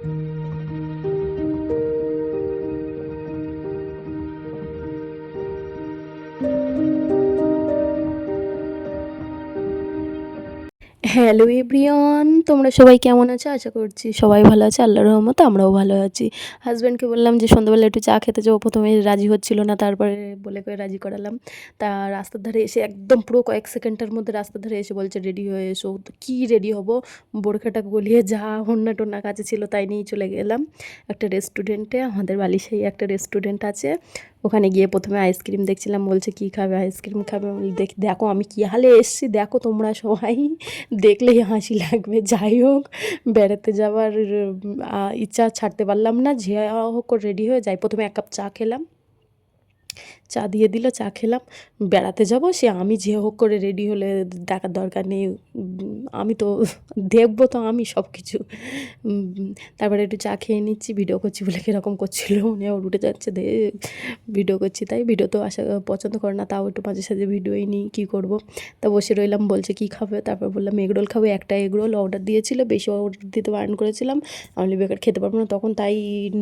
Thank you. Hello everyone তোমরা সবাই কেমন আছো? আশা করছি সবাই ভালো আছে। আল্লাহর রহমত আমরাও ভালো আছি। হাজব্যান্ডকে বললাম যে, সন্ধ্যাবেলা একটু চা খেতে যাব। প্রথমে রাজি হচ্ছিল না, তারপরে বলে করে রাজি করালাম। তা রাস্তার ধারে এসে একদম পুরো কয়েক সেকেন্ডের মধ্যে রাস্তার ধারে এসে বলছে রেডি হয়ে এসো। কী রেডি হব? বোরখাটা গলিয়ে যা হন্না টন্না কাছে ছিল, তাই নিয়েই চলে গেলাম। একটা রেস্টুরেন্টে আমাদের বালিশাই একটা রেস্টুরেন্ট আছে। ওখানে গিয়ে প্রথমে আইসক্রিম দেখছিলাম, বলছে, কী খাবে আইসক্রিম খাবে? দেখ, দেখো আমি কী হালে এসছি, দেখো তোমরা সবাই, দেখলেই হাসি লাগবে। যাই হোক, বেড়াতে যাওয়ার ইচ্ছা ছাড়তে পারলাম না, যে হোক রেডি হয়ে যাই প্রথমে এক কাপ চা খেলাম। চা দিয়ে দিল, চা খেলাম। বেড়াতে যাব, সে আমি যে হোক করে রেডি হলে দেখার দরকার নেই। আমি তো দেখব তো আমি সব কিছু তারপরে একটু চা খেয়ে নিচ্ছি ভিডিও করছি বলে কীরকম করছিল উনি আবার উঠে যাচ্ছে দে ভিডিও করছি। তাই ভিডিও তো আসা পছন্দ করে না, তাও একটু মাঝে সাঝে ভিডিওই নিই, কী করব? তা বসে রইলাম, বলছে কী খাবে? তারপর বললাম এগরোল খাব, একটা এগরোল অর্ডার দিয়েছিল, বেশি অর্ডার দিতে বারণ করেছিলাম। আমি বেকার খেতে পারব না। তখন তাই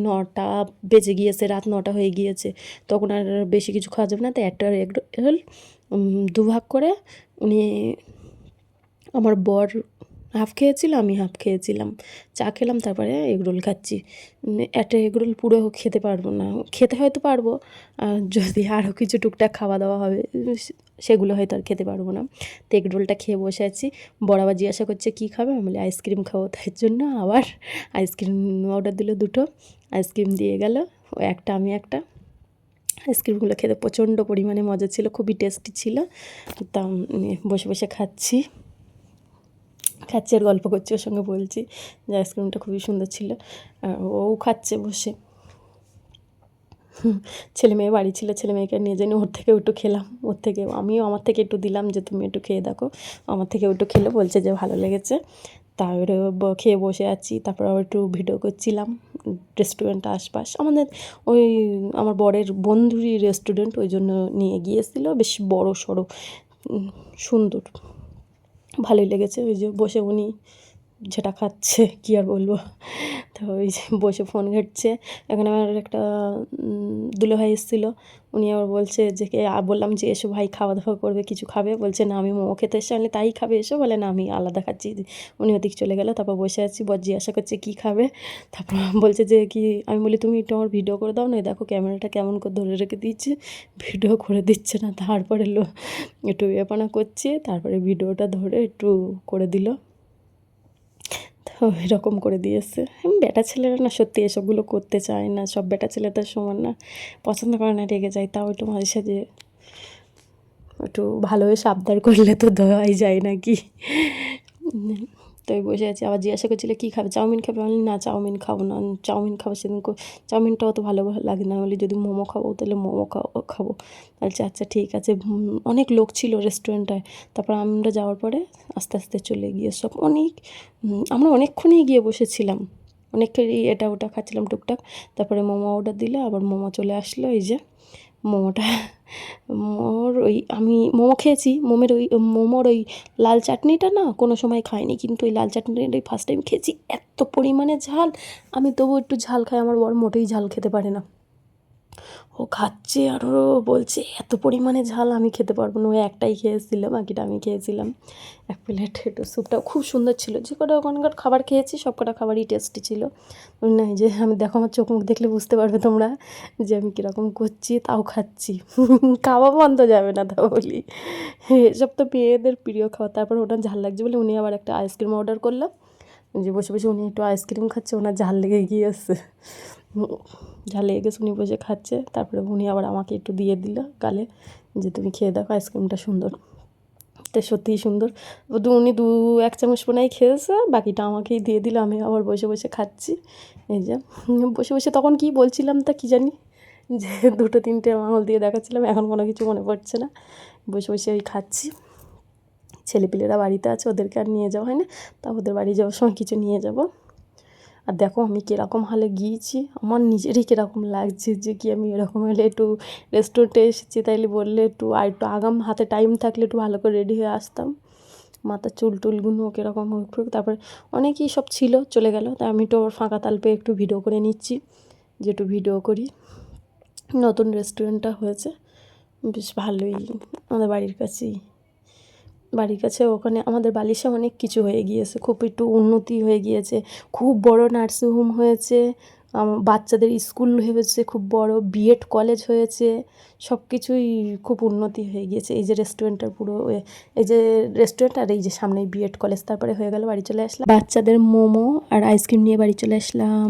নটা বেজে গিয়েছে, রাত নটা হয়ে গিয়েছে। তখন আর বেশি কিছু খাওয়া যাবে না, তাই একটা এগরোল দু ভাগ করে উনি আমার বর হাফ খেয়েছিল, আমি হাফ খেয়েছিলাম। চা খেলাম, তারপরে এগরোল খাচ্ছি। একটা এগরোল পুরো খেতে পারব না। খেতে হয়তো পারব যদি আরও কিছু টুকটাক খাওয়া দাওয়া হবে, সেগুলো হয়তো আর খেতে পারব না। তো এগরোলটা খেয়ে বসে আছি। বড় আবার জিজ্ঞাসা করছে, কী খাবে? আমি বলি, আইসক্রিম খাব। তাই জন্য আবার আইসক্রিম অর্ডার দিল দুটো। আইসক্রিম দিয়ে গেল, ও একটা, আমি একটা। আইসক্রিমগুলো খেতে প্রচণ্ড পরিমাণে মজা ছিল, খুবই টেস্টি ছিল। তা বসে বসে খাচ্ছি। খাচ্ছি আর গল্প করছি ওর সঙ্গে বলছি যে আইসক্রিমটা খুবই সুন্দর ছিল। ও খাচ্ছে বসে। ছেলে মেয়ে বাড়ি ছিল, ছেলে মেয়েকে নিয়ে জানি ওর থেকে একটু খেলাম, ওর থেকে, আমিও আমার থেকে একটু দিলাম যে তুমি একটু খেয়ে দেখো। আমার থেকে একটু খেলে, বলছে যে ভালো লেগেছে। তারপরে খেয়ে বসে আছি, তারপর একটু ভিডিও করছিলাম। রেস্টুরেন্ট আশপাশ। আমাদের ওই আমার বরের বন্ধুরই রেস্টুরেন্ট ওই জন্য নিয়ে গিয়েছিল। বেশ বড় সড়ো সুন্দর। ভালোই লেগেছে। ওই যে বসে উনি যেটা খাচ্ছে কী আর বলব? তো ওই যে বসে ফোন ঘাটছে। এখানে আমার একটা উম, দুলোভাই এসেছিল। উনি আবার বলছে যে বললাম যে এসো ভাই খাওয়া দাওয়া করবে কিছু খাবে? বলছে না আমি মোমো খেতে এসে আমি তাই খাবে এসো? বলে না আমি আলাদা খাচ্ছি। উনি ওদিক চলে গেলো তারপর বসে আছি বর জিজ্ঞাসা করছে কী খাবে। তারপর বলছে যে কি? আমি বলি তুমি একটু আমার ভিডিও করে দাও না দেখো ক্যামেরাটা কেমন করে ধরে রেখে দিচ্ছে। ভিডিও করে দিচ্ছে না তারপরে লো একটু ব্যাপানা করছে তারপরে ভিডিওটা ধরে একটু করে দিল। এরকম করে দিয়েছে। বেটা ছেলেরা না সত্যি এসবগুলো করতে চায় না, সব বেটা ছেলেদের সমান না। পছন্দ করে না, রেগে যায়, তাও একটু মাঝে সাঝে একটু ভালোবেসে সাবধান করলে তো দেওয়াই যায় নাকি? আমি বসে আছি। আবার জিজ্ঞাসা করছিল, কী খাবে? চাউমিন খাবে? আমি না, চাউমিন খাব না। চাউমিন খাব সেদিন চাউমিনটা অত ভালো ভালো লাগে না। বলি, যদি মোমো খাব, তাহলে মোমো খাব। খাব বলছে আচ্ছা ঠিক আছে। অনেক লোক ছিল রেস্টুরেন্টটায়। তারপর আমরা যাওয়ার পরে আস্তে আস্তে চলে গিয়ে সব অনেক আমরা অনেকক্ষণই গিয়ে বসেছিলাম। অনেকটাই এটা ওটা খাচ্ছিলাম টুকটাক। তারপরে মোমো অর্ডার দিলে, আবার মোমো চলে আসলো। এই যে মোমোটা, মোমোর ওই আমি মোমো খেয়েছি, মোমের ওই, মোমোর ওই লাল চাটনিটা না কোনো সময় খাইনি, কিন্তু ওই লাল চাটনিটা ওই ফার্স্ট টাইম খেয়েছি, এত পরিমাণে ঝাল, আমি তবু একটু ঝাল খাই, আমার বর মোটেই ঝাল খেতে পারে না। ও খাচ্ছে আর ও বলছে, এত পরিমাণে ঝাল আমি খেতে পারব না। ওই একটাই খেয়েছিল, বাকিটা আমি খেয়েছিলাম। এক প্লেট একটু স্যুপটাও খুব সুন্দর ছিল। যে কটা ওখানকার খাবার খেয়েছি, সব কটা খাবারই টেস্টি ছিল। না যে, আমি দেখো আমার চোখ মুখ দেখলে বুঝতে পারবে তোমরা যে আমি কীরকম করছি, তাও খাচ্ছি। খাওয়া বন্ধ যাবে না তাও বলি এসব তো মেয়েদের প্রিয় খাওয়া তারপর ওটা ঝাল লাগছে বলে উনি আবার একটা আইসক্রিম অর্ডার করলাম। যে বসে বসে উনি একটু আইসক্রিম খাচ্ছে, ওনার ঝাল লেগে গিয়েছে। ঝাল লেগে গেছে উনি বসে খাচ্ছে। তারপরে উনি আবার আমাকে একটু দিয়ে দিল গালে যে, তুমি খেয়ে দেখো আইসক্রিমটা সুন্দর। তো সত্যিই সুন্দর। উনি দু, এক চামচ পোনাই খেয়েছে, বাকিটা আমাকেই দিয়ে দিল, আমি আবার বসে বসে খাচ্ছি। এই যে, বসে বসে তখন কি বলছিলাম তা কি জানি? যে, দুটো, তিনটে আঙুল দিয়ে দেখাচ্ছিলাম, এখন কোনো কিছু মনে পড়ছে না। বসে বসে ওই খাচ্ছি। ছেলেপিলেরা বাড়িতে আছে, ওদেরকে আর নিয়ে যাওয়া হয় না তা ওদের বাড়ি যাওয়ার সময় কিছু নিয়ে যাব। আর দেখো আমি কীরকম হালে গিয়েছি, আমার নিজেরই কীরকম লাগছে যে কি আমি এরকম হলে একটু রেস্টুরেন্টে এসেছি। তাইলে বললে একটু, আর একটু আগাম হাতে টাইম থাকলে একটু ভালো করে রেডি হয়ে আসতাম। মাথার চুল টুলগুলো কীরকম উঠুক তারপরে অনেকেই সব ছিল, চলে গেল। তা আমি তো ফাঁকা তাল পেয়ে একটু ভিডিও করে নিচ্ছি, যে একটু ভিডিও করি। নতুন রেস্টুরেন্টটা হয়েছে, বেশ ভালোই। আমাদের বাড়ির কাছেই বাড়ির কাছে, ওখানে আমাদের বালিশে অনেক কিছু হয়ে গিয়েছে। খুব একটু উন্নতি হয়ে গিয়েছে। খুব বড় নার্সিংহোম হয়েছে। বাচ্চাদের স্কুল হয়েছে, খুব বড় বিএড কলেজ হয়েছে। সব কিছুই খুব উন্নতি হয়ে গিয়েছে। এই যে রেস্টুরেন্টটা পুরো এই যে রেস্টুরেন্ট আর এই যে সামনে বিএড কলেজ তারপরে হয়ে গেল বাড়ি চলে আসলাম। বাচ্চাদের মোমো আর আইসক্রিম নিয়ে বাড়ি চলে আসলাম।